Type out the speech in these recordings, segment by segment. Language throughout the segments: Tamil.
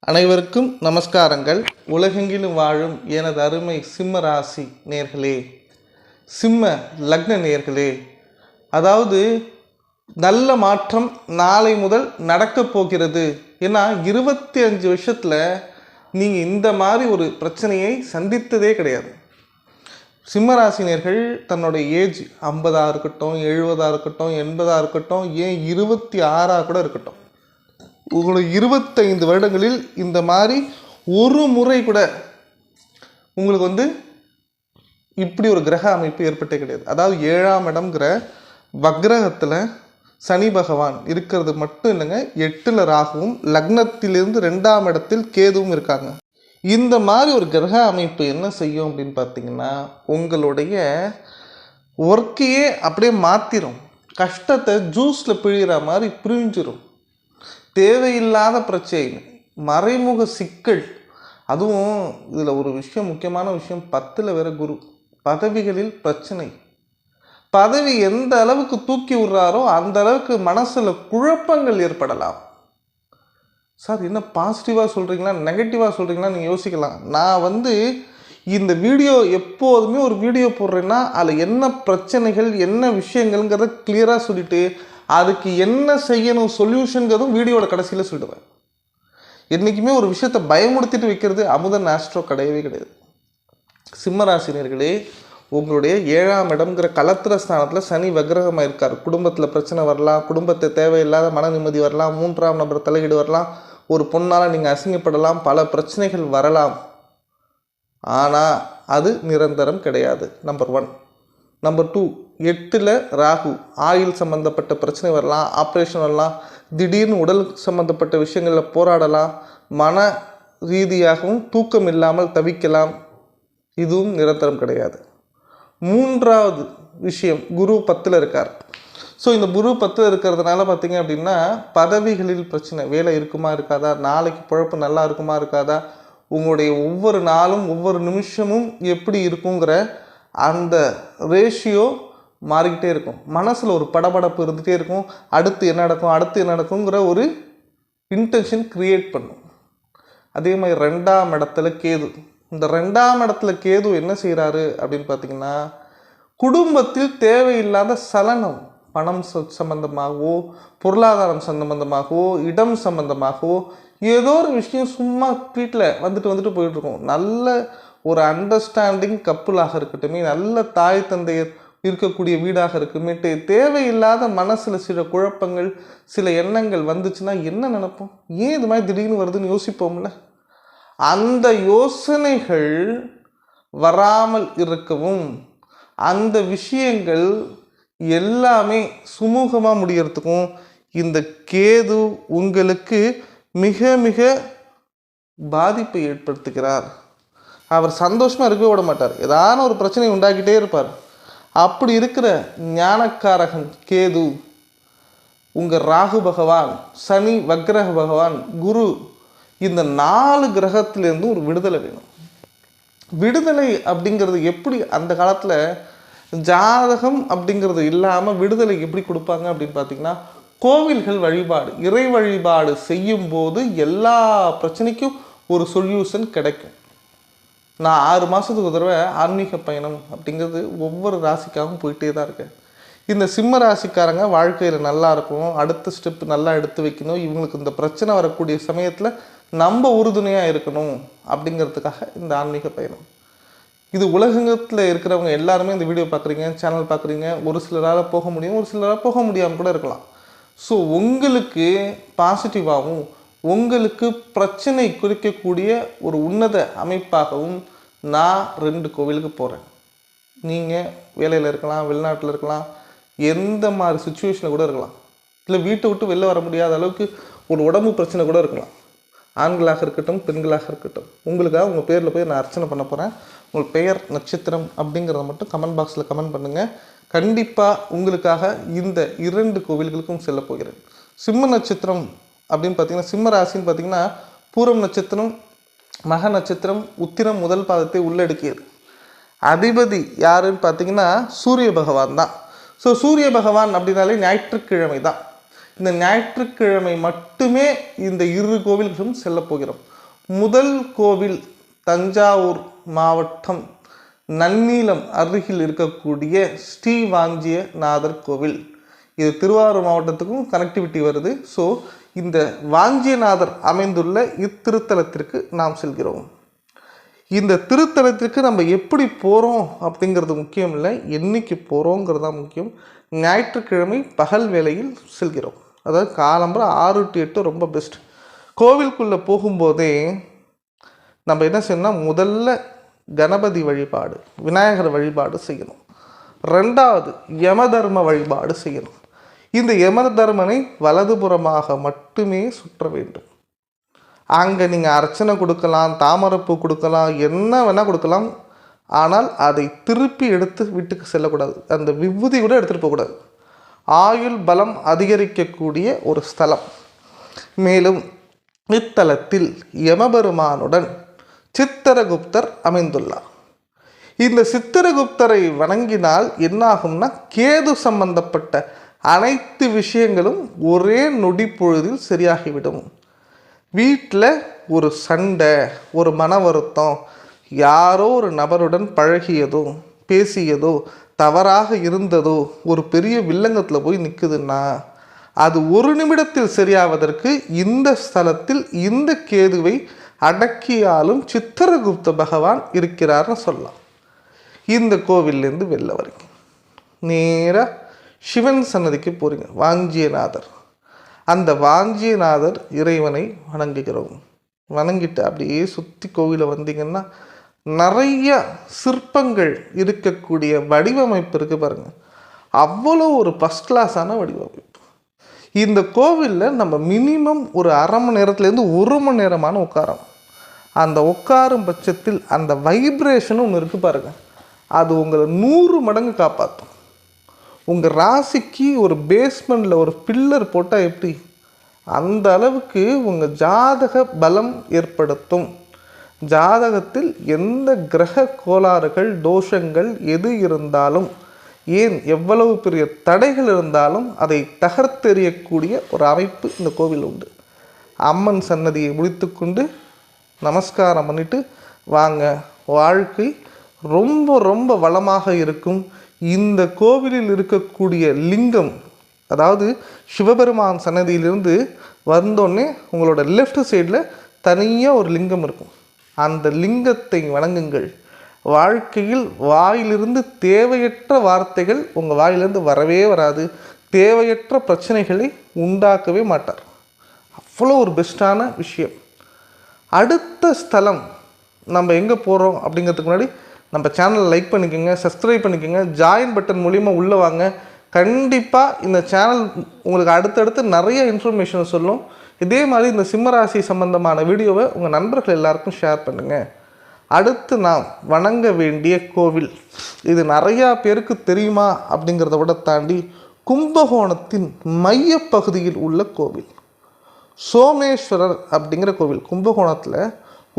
அனைவருக்கும் நமஸ்காரங்கள். உலகெங்கிலும் வாழும் எனது அருமை சிம்ம ராசி நேர்களே சிம்ம லக்ன நேர்களே அதாவது நல்ல மாற்றம் நாளை முதல் நடக்கப் போகிறது. ஏன்னா இருபத்தி அஞ்சு வருஷத்தில் நீங்கள் இந்த மாதிரி ஒரு பிரச்சனையை சந்தித்ததே கிடையாது. சிம்மராசினியர்கள் தன்னுடைய ஏஜ் ஐம்பதாக இருக்கட்டும் எழுபதாக இருக்கட்டும் எண்பதாக இருக்கட்டும் ஏன் இருபத்தி ஆறாக கூட இருக்கட்டும். உங்களுக்கு இருபத்தைந்து வருடங்களில் இந்த மாதிரி ஒரு முறை கூட உங்களுக்கு வந்து இப்படி ஒரு கிரக அமைப்பு ஏற்பட்டே கிடையாது. அதாவது ஏழாம் இடம்ங்கிற வக்ரகத்தில் சனி பகவான் இருக்கிறது மட்டும் இல்லைங்க எட்டில் ராகுவும் லக்னத்திலிருந்து ரெண்டாம் இடத்தில் கேதுவும் இருக்காங்க. இந்த மாதிரி ஒரு கிரக அமைப்பு என்ன செய்யும் அப்படின்னு பார்த்தீங்கன்னா உங்களுடைய ஒர்க்கையே அப்படியே மாற்றிடும் கஷ்டத்தை ஜூஸில் பிழிகிற மாதிரி பிழிஞ்சிரும் தேவையில்லாத பிரச்சனை மறைமுக சிக்கல். அதுவும் இதில் ஒரு விஷயம் முக்கியமான விஷயம் பத்தில் வேற குரு பதவிகளில் பிரச்சனை. பதவி எந்த அளவுக்கு தூக்கி விடுறாரோ அந்த அளவுக்கு மனசில் குழப்பங்கள் ஏற்படலாம். சார் என்ன பாசிட்டிவாக சொல்கிறீங்களா நெகட்டிவாக சொல்கிறீங்களா நீங்கள் யோசிக்கலாம். நான் வந்து இந்த வீடியோ எப்போதுமே ஒரு வீடியோ போடுறேன்னா அதில் என்ன பிரச்சனைகள் என்ன விஷயங்கள்ங்கிறத கிளியராக சொல்லிவிட்டு அதுக்கு என்ன செய்யணும் சொல்யூஷனுங்கிறதும் வீடியோட கடைசியில் சொல்லிடுவேன். என்றைக்குமே ஒரு விஷயத்தை பயமுடுத்திட்டு வைக்கிறது அமுதன் ஆஸ்ட்ரோ கிடையவே கிடையாது. சிம்மராசினியர்களே உங்களுடைய ஏழாம் இடம்ங்கிற கலத்திர ஸ்தானத்தில் சனி வக்ரகமாக இருக்கார். குடும்பத்தில் பிரச்சனை வரலாம் குடும்பத்தை தேவையில்லாத மன நிம்மதி வரலாம் மூன்றாம் நபர் தலையீடு வரலாம் ஒரு பொண்ணால் நீங்கள் அசிங்கப்படலாம் பல பிரச்சனைகள் வரலாம். ஆனால் அது நிரந்தரம் கிடையாது. நம்பர் ஒன் நம்பர் டூ எட்டில் ராகு ஆயில் சம்மந்தப்பட்ட பிரச்சனை வரலாம் ஆப்ரேஷன் வரலாம் திடீர்னு உடல் சம்மந்தப்பட்ட விஷயங்களில் போராடலாம் மன ரீதியாகவும் தூக்கம் இல்லாமல் தவிக்கலாம். இதுவும் நிரந்தரம் கிடையாது. மூன்றாவது விஷயம் குரு பத்தில் இருக்கார். ஸோ இந்த குரு பத்தில் இருக்கிறதுனால பார்த்தீங்க அப்படின்னா பதவிகளில் பிரச்சனை வேலை இருக்குமா இருக்காதா நாளைக்கு பொழப்பு நல்லா இருக்குமா இருக்காதா உங்களுடைய ஒவ்வொரு நாளும் ஒவ்வொரு நிமிஷமும் எப்படி இருக்குங்கிற அந்த ரேஷியோ மாறிக்கிட்டே இருக்கும். மனசில் ஒரு படபடப்பு இருந்துகிட்டே இருக்கும். அடுத்து என்ன நடக்கும்? அடுத்து என்ன நடக்குங்கிற ஒரு இன்டென்ஷன் க்ரியேட் பண்ணும். அதே மாதிரி ரெண்டாம் இடத்துல கேது. இந்த ரெண்டாம் இடத்துல கேது என்ன செய்கிறாரு அப்படின்னு பார்த்தீங்கன்னா குடும்பத்தில் தேவையில்லாத சலனம் பணம் ச- சம்பந்தமாகவோ பொருளாதாரம் சம்பந்தமாகவோ இடம் சம்பந்தமாகவோ ஏதோ ஒரு விஷயம் சும்மா வீட்டில் வந்துட்டு வந்துட்டு போயிட்டுருக்கோம் நல்ல ஒரு அண்டர்ஸ்டாண்டிங் கப்புளாக இருக்கட்டுமே நல்ல தாய் தந்தையர் இருக்கக்கூடிய வீடாக இருக்குமேட்டு தேவையில்லாத மனசில் சில குழப்பங்கள் சில எண்ணங்கள் வந்துச்சுன்னா என்ன நினைப்போம்? ஏன் இது மாதிரி திடீர்னு வருதுன்னு யோசிப்போம்ல? அந்த யோசனைகள் வராமல் இருக்கவும் அந்த விஷயங்கள் எல்லாமே சுமூகமாக முடியறதுக்கும் இந்த கேது உங்களுக்கு மிக மிக பாதிப்பை ஏற்படுத்துகிறார். அவர் சந்தோஷமாக இருக்கவே விட மாட்டார். ஏதான ஒரு பிரச்சனை உண்டாக்கிட்டே இருப்பார். அப்படி இருக்கிற ஞானக்காரகன் கேது உங்கள் ராகு பகவான் சனி வக்ரக பகவான் குரு இந்த நாலு கிரகத்திலேருந்து ஒரு விடுதலை வேணும். விடுதலை அப்படிங்கிறது எப்படி அந்த காலத்தில் ஜாதகம் அப்படிங்கிறது இல்லாமல் விடுதலை எப்படி கொடுப்பாங்க அப்படின்னு பார்த்தீங்கன்னா கோவில்கள் வழிபாடு இறை வழிபாடு செய்யும்போது எல்லா பிரச்சனைக்கும் ஒரு சொல்யூஷன் கிடைக்கும். நான் ஆறு மாதத்துக்கு ஒரு தடவை ஆன்மீக பயணம் அப்படிங்கிறது ஒவ்வொரு ராசிக்காகவும் போயிட்டே தான் இருக்கேன் இந்த சிம்ம ராசிக்காரங்க வாழ்க்கையில் நல்லா இருக்கும் அடுத்த ஸ்டெப் நல்லா எடுத்து வைக்கணும் இவங்களுக்கு இந்த பிரச்சனை வரக்கூடிய சமயத்தில் நம்ம உறுதுணையாக இருக்கணும் அப்படிங்கிறதுக்காக இந்த ஆன்மீக பயணம். இது உலகத்தில் இருக்கிறவங்க எல்லாருமே இந்த வீடியோ பார்க்குறீங்க சேனல் பார்க்குறீங்க ஒரு சிலரால் போக முடியும் ஒரு சிலரால் போக முடியாமல் கூட இருக்கலாம். ஸோ உங்களுக்கு பாசிட்டிவாகவும் உங்களுக்கு பிரச்சனை குறிக்கக்கூடிய ஒரு உன்னத அமைப்பாகவும் நான் ரெண்டு கோவிலுக்கு போகிறேன் நீங்கள் வேலையில் இருக்கலாம் வெளிநாட்டில் இருக்கலாம் எந்த மாதிரி சுச்சுவேஷனில் கூட இருக்கலாம். இல்லை வீட்டை விட்டு வெளில வர முடியாத அளவுக்கு ஒரு உடம்பு பிரச்சனை கூட இருக்கலாம். ஆண்களாக இருக்கட்டும் பெண்களாக இருக்கட்டும். உங்களுக்காக உங்கள் பேரில் போய் நான் அர்ச்சனை பண்ண போகிறேன் உங்கள் பெயர் நட்சத்திரம் அப்படிங்கிறத மட்டும் கமெண்ட் பாக்ஸில் கமெண்ட் பண்ணுங்கள் கண்டிப்பாக உங்களுக்காக இந்த இரண்டு கோவில்களுக்கும் செல்ல போகிறேன். சிம்ம நட்சத்திரம் அப்படின்னு பார்த்தீங்கன்னா சிம்ம ராசின்னு பார்த்தீங்கன்னா பூரம் நட்சத்திரம் மக நட்சத்திரம் உத்திரம் முதல் பாதத்தை உள்ளடக்கியது. அதிபதி யாருன்னு பார்த்தீங்கன்னா சூரிய பகவான் தான். ஸோ சூரிய பகவான் அப்படின்னாலே ஞாயிற்றுக்கிழமை தான். இந்த ஞாயிற்றுக்கிழமை மட்டுமே இந்த இரு கோவில்களும் செல்ல போகிறோம். முதல் கோவில் தஞ்சாவூர் மாவட்டம் நன்னீலம் அருகில் இருக்கக்கூடிய ஸ்ரீவாஞ்சிய நாதர் கோவில். இது திருவாரூர் மாவட்டத்துக்கும் கனெக்டிவிட்டி வருது. ஸோ இந்த வாஞ்சியநாதர் அமைந்துள்ள இத்திருத்தலத்திற்கு நாம் செல்கிறோம். இந்த திருத்தலத்திற்கு நம்ம எப்படி போகிறோம் அப்படிங்கிறது முக்கியம் இல்லை. என்னைக்கு போகிறோங்கிறது தான் முக்கியம். ஞாயிற்றுக்கிழமை பகல் வேளையில் செல்கிறோம். அதாவது காலம்பரம் ஆறு டு எட்டு ரொம்ப பெஸ்ட் கோவிலுக்குள்ளே போகும்போதே நம்ம என்ன செய்யணும்னா முதல்ல கணபதி வழிபாடு விநாயகர் வழிபாடு செய்யணும். ரெண்டாவது யமதர்ம வழிபாடு செய்யணும். இந்த யமதர்மனை வலதுபுறமாக மட்டுமே சுற்ற வேண்டும். அங்கே நீங்கள் அர்ச்சனை கொடுக்கலாம் தாமரைப்பூ கொடுக்கலாம் என்ன வேணால் கொடுக்கலாம். ஆனால் அதை திருப்பி எடுத்து வீட்டுக்கு செல்லக்கூடாது. அந்த விபூதி கூட எடுத்துகிட்டு போகக்கூடாது. ஆயுள் பலம் அதிகரிக்கக்கூடிய ஒரு ஸ்தலம். மேலும் இத்தலத்தில் யமபெருமானுடன் சித்திரகுப்தர் அமைந்துள்ளார். இந்த சித்திரகுப்தரை வணங்கினால் என்னாகும்னா கேது சம்பந்தப்பட்ட அனைத்து விஷயங்களும் ஒரே நொடி பொழுதில் சரியாகிவிடும். வீட்டில் ஒரு சண்டை ஒரு மன வருத்தம் யாரோ ஒரு நபருடன் பழகியதோ பேசியதோ தவறாக இருந்ததோ ஒரு பெரிய வில்லங்கத்தில் போய் நிற்குதுன்னா அது ஒரு நிமிடத்தில் சரியாவதற்கு இந்த ஸ்தலத்தில் இந்த கேதுவை அடக்கியாலும் சித்திரகுப்த பகவான் இருக்கிறார்னு சொல்லலாம். இந்த கோவில்லேருந்து வெளில வரைக்கும் நேராக சிவன் சன்னதிக்கு போகிறீங்க வாஞ்சியநாதர். அந்த வாஞ்சியநாதர் இறைவனை வணங்குகிறோம். வணங்கிட்டு அப்படியே சுற்றி கோவிலை வந்தீங்கன்னா நிறைய சிற்பங்கள் இருக்கக்கூடிய வடிவமைப்பு இருக்குது பாருங்கள் அவ்வளோ ஒரு ஃபஸ்ட் கிளாஸான வடிவமைப்பு. இந்த கோவிலில் நம்ம மினிமம் ஒரு அரை மணி நேரத்துலேருந்து ஒரு மணி நேரமான உட்காரம். அந்த உட்காரும் பட்சத்தில் அந்த வைப்ரேஷனும் ஒன்று இருக்குது பாருங்கள் அது உங்களை நூறு மடங்கு காப்பாற்றும் உங்கள் ராசிக்கு ஒரு பேஸ்மெண்ட்டில் ஒரு பில்லர் போட்டால் எப்படி? அந்த அளவுக்கு உங்கள் ஜாதக பலம் ஏற்படுத்தும். ஜாதகத்தில் எந்த கிரக கோளாறுகள் தோஷங்கள் எது இருந்தாலும் ஏன் எவ்வளவு பெரிய தடைகள் இருந்தாலும் அதை தகர்த்தெறியக்கூடிய ஒரு அமைப்பு இந்த கோவில் உண்டு. அம்மன் சன்னதியை முடித்துக்கொண்டு நமஸ்காரம் பண்ணிட்டு வாங்க. வாழ்க்கை ரொம்ப ரொம்ப வளமாக இருக்கும். இந்த கோவிலில் இருக்கக்கூடிய லிங்கம் அதாவது சிவபெருமான் சன்னதியிலிருந்து வந்தோடனே உங்களோட லெஃப்ட் சைடில் தனியாக ஒரு லிங்கம் இருக்கும். அந்த லிங்கத்தை வணங்குங்கள். வாழ்க்கையில் வாயிலிருந்து தேவையற்ற வார்த்தைகள் உங்கள் வாயிலிருந்து வரவே வராது. தேவையற்ற பிரச்சனைகளை உண்டாக்கவே மாட்டார். அவ்வளோ ஒரு பெஸ்ட்டான விஷயம். அடுத்த ஸ்தலம் நம்ம எங்கே போகிறோம் அப்படிங்கிறதுக்கு முன்னாடி நம்ம சேனலை லைக் பண்ணிக்கோங்க சப்ஸ்கிரைப் பண்ணிக்கோங்க ஜாயின் பட்டன் மூலிமா உள்ளே வாங்க. கண்டிப்பாக இந்த சேனல் உங்களுக்கு அடுத்தடுத்து நிறைய இன்ஃபர்மேஷன் சொல்லும். இதே மாதிரி இந்த சிம்மராசி சம்பந்தமான வீடியோவை உங்கள் நண்பர்கள் எல்லாருக்கும் ஷேர் பண்ணுங்கள் அடுத்து நாம் வணங்க வேண்டிய கோவில். இது நிறையா பேருக்கு தெரியுமா அப்படிங்கிறத விட தாண்டி கும்பகோணத்தின் மையப்பகுதியில் உள்ள கோவில். சோமேஸ்வரர் அப்படிங்கிற கோவில். கும்பகோணத்தில்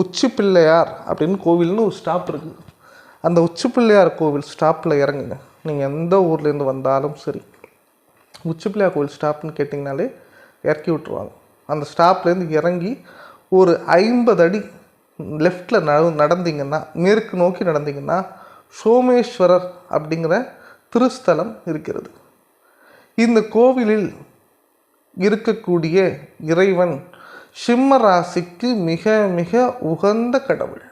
உச்சி பிள்ளையார் அப்படின்னு கோவில்னு ஒரு ஸ்டாப் இருக்குது அந்த உச்சிப்பிள்ளையார் கோவில் ஸ்டாப்பில் இறங்குங்க. நீங்கள் எந்த ஊர்லேருந்து வந்தாலும் சரி. உச்சிப்பிள்ளையார் கோவில் ஸ்டாப்னு கேட்டிங்கனாலே இறக்கி விட்ருவாங்க அந்த ஸ்டாப்லேருந்து இறங்கி ஒரு ஐம்பது அடி லெஃப்டில் நட நடந்தீங்கன்னா மேற்கு நோக்கி நடந்தீங்கன்னா சோமேஸ்வரர் அப்படிங்கிற திருஸ்தலம் இருக்கிறது. இந்த கோவிலில் இருக்கக்கூடிய இறைவன் சிம்ம ராசிக்கு மிக மிக உகந்த கடவுள்.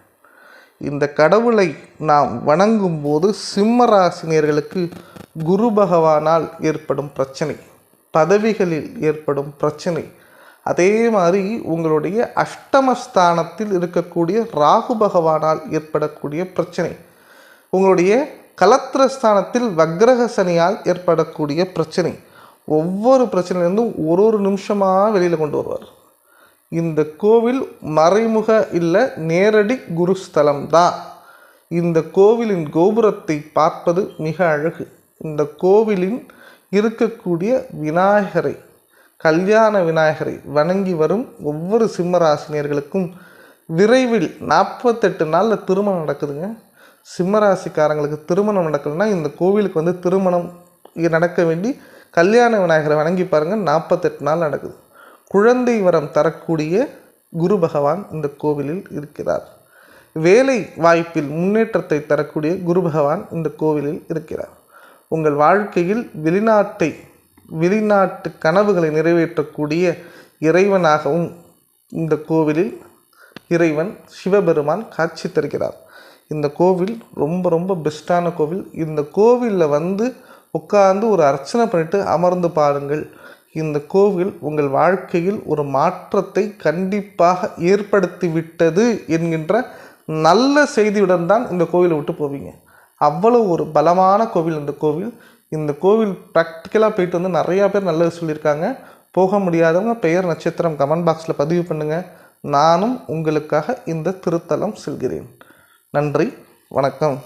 இந்த கடவுளை நாம் வணங்கும் போது சிம்ம குரு பகவானால் ஏற்படும் பிரச்சனை பதவிகளில் ஏற்படும் பிரச்சனை. அதே மாதிரி உங்களுடைய அஷ்டமஸ்தானத்தில் இருக்கக்கூடிய ராகு பகவானால் ஏற்படக்கூடிய பிரச்சனை. உங்களுடைய கலத்திரஸ்தானத்தில் வக்ரக சனியால் ஏற்படக்கூடிய பிரச்சனை. ஒவ்வொரு பிரச்சனையிலேருந்தும் ஒரு ஒரு நிமிஷமாக வெளியில் கொண்டு வருவார். இந்த கோவில் மறைமுக இல்லை நேரடி குருஸ்தலம் தான் இந்த கோவிலின் கோபுரத்தை பார்ப்பது மிக அழகு. இந்த கோவிலின் இருக்கக்கூடிய விநாயகரை கல்யாண விநாயகரை வணங்கி வரும் ஒவ்வொரு சிம்மராசினியர்களுக்கும் விரைவில் நாற்பத்தெட்டு நாளில் திருமணம் நடக்குதுங்க. சிம்மராசிக்காரங்களுக்கு திருமணம் நடக்கலைன்னா இந்த கோவிலுக்கு வந்து திருமணம் நடக்க வேண்டி கல்யாண விநாயகரை வணங்கி பாருங்கள் நாற்பத்தெட்டு நாள் நடக்குது. குழந்தை வரம் தரக்கூடிய குரு பகவான் இந்த கோவிலில் இருக்கிறார். வேலை வாய்ப்பில் முன்னேற்றத்தை தரக்கூடிய குரு பகவான் இந்த கோவிலில் இருக்கிறார். உங்கள் வாழ்க்கையில் வெளிநாட்டை வெளிநாட்டு கனவுகளை நிறைவேற்றக்கூடிய இறைவனாகவும் இந்த கோவிலில் இறைவன் சிவபெருமான் காட்சி தருகிறார். இந்த கோவில் ரொம்ப ரொம்ப பெஸ்ட்டான கோவில். இந்த கோவிலில் வந்து உட்கார்ந்து ஒரு அர்ச்சனை பண்ணிட்டு அமர்ந்து பாருங்கள். இந்த கோவில் உங்கள் வாழ்க்கையில் ஒரு மாற்றத்தை கண்டிப்பாக ஏற்படுத்திவிட்டது என்கின்ற நல்ல செய்தியுடன் தான் இந்த கோவிலை விட்டு போவீங்க. அவ்வளோ ஒரு பலமான கோவில் இந்த கோவில். இந்த கோவில் ப்ராக்டிக்கலாக போயிட்டு வந்து நிறையா பேர் நல்லது சொல்லியிருக்காங்க. போக முடியாதவங்க பெயர் நட்சத்திரம் கமெண்ட் பாக்ஸில் பதிவு பண்ணுங்கள் நானும் உங்களுக்காக இந்த திருத்தலம் செல்கிறேன். நன்றி வணக்கம்.